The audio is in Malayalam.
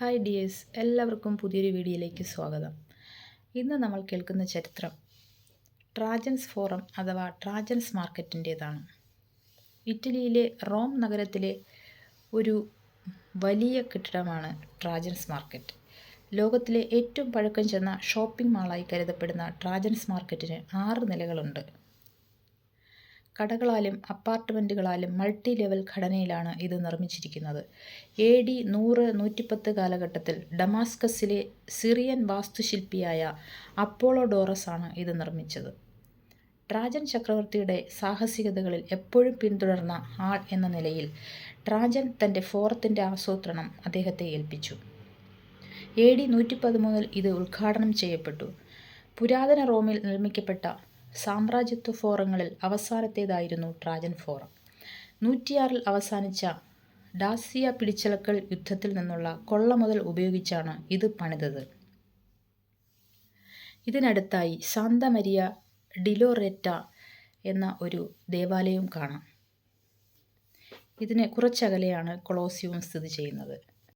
ഹായ് ഡിയേഴ്സ് എല്ലാവർക്കും പുതിയൊരു വീഡിയോയിലേക്ക് സ്വാഗതം. ഇന്ന് നമ്മൾ കേൾക്കുന്ന ചരിത്രം ട്രാജൻസ് ഫോറം അഥവാ ട്രാജൻസ് മാർക്കറ്റിന്റേതാണ്. ഇറ്റലിയിലെ റോം നഗരത്തിലെ ഒരു വലിയ കെട്ടിടമാണ് ട്രാജൻസ് മാർക്കറ്റ്. ലോകത്തിലെ ഏറ്റവും പഴക്കം ചെന്ന ഷോപ്പിംഗ് മാളായി കരുതപ്പെടുന്ന ട്രാജൻസ് മാർക്കറ്റിന് ആറ് നിലകളുണ്ട്. കടകളാലും അപ്പാർട്ട്മെന്റുകളാലും മൾട്ടി ലെവൽ ഘടനയിലാണ് ഇത് നിർമ്മിച്ചിരിക്കുന്നത്. എ ഡി നൂറ് നൂറ്റിപ്പത്ത് കാലഘട്ടത്തിൽ ഡമാസ്കസിലെ സിറിയൻ വാസ്തുശില്പിയായ അപ്പോളോഡോറസ് ആണ് ഇത് നിർമ്മിച്ചത്. ട്രാജൻ ചക്രവർത്തിയുടെ സാഹസികതകളിൽ എപ്പോഴും പിന്തുടർന്ന ആൾ എന്ന നിലയിൽ ട്രാജൻ തന്റെ ഫോറത്തിന്റെ ആസൂത്രണം അദ്ദേഹത്തെ ഏൽപ്പിച്ചു. എ ഡി നൂറ്റി പതിമൂന്നിൽ ഇത് ഉദ്ഘാടനം ചെയ്യപ്പെട്ടു. പുരാതന റോമിൽ നിർമ്മിക്കപ്പെട്ട സാമ്രാജ്യത്വ ഫോറങ്ങളിൽ അവസാനത്തേതായിരുന്നു ട്രാജൻ ഫോറം. നൂറ്റിയാറിൽ അവസാനിച്ച ഡാസിയ പിടിച്ചലക്കൽ യുദ്ധത്തിൽ നിന്നുള്ള കൊള്ള മുതൽ ഉപയോഗിച്ചാണ് ഇത് പണിതത്. ഇതിനടുത്തായി സാന്തമരിയ ഡിലോറെറ്റ എന്ന ഒരു ദേവാലയം കാണാം. ഇതിന് കുറച്ചകലെയാണ് കൊളോസിയവും സ്ഥിതി ചെയ്യുന്നത്.